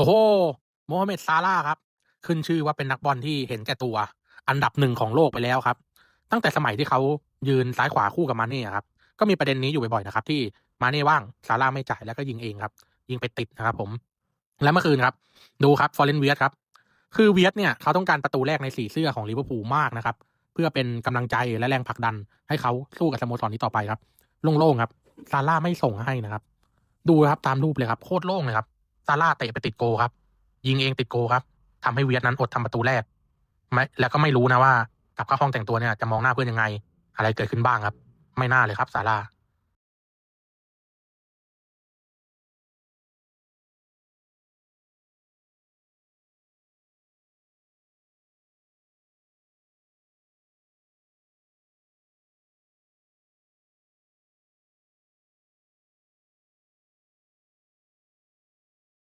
โอ้โหโมฮัมเหม็ดซาร่าครับ ขึ้นชื่อว่าเป็นนักบอลที่เห็นแก่ตัว อันดับหนึ่งของโลกไปแล้วครับ ตั้งแต่สมัยที่เขายืนซ้ายขวาคู่กับมาเน่ครับ ก็มีประเด็นนี้อยู่บ่อยๆนะครับ ที่มาเน่ว่างซาร่าไม่จ่ายแล้วก็ยิงเองครับ ยิงไปติดนะครับ ผม และเมื่อคืนครับ ดูครับฟอร์เรนเวียสครับ คือเวียสเนี่ยเขาต้องการประตูแรกในสีเสื้อของลิเวอร์พูลมากนะครับ เพื่อเป็นกำลังใจและแรงผลักดัน ให้เขาสู้กับสโมสรนี้ต่อไปครับ โล่งๆครับซาร่าไม่ส่งให้นะครับ ดูครับตามรูปเลยครับโคตรโล่งเลยครับ ซาร่าเตะไปติดโกครับ ยิงเองติดโกครับทำให้เวียดนั้นอดทำประตูแรกไม่แล้วก็ไม่รู้นะว่ากลับเข้าห้องแต่งตัวเนี่ยจะมองหน้าเพื่อนยังไง อะไรเกิดขึ้นบ้างครับ ไม่น่าเลยครับซาร่า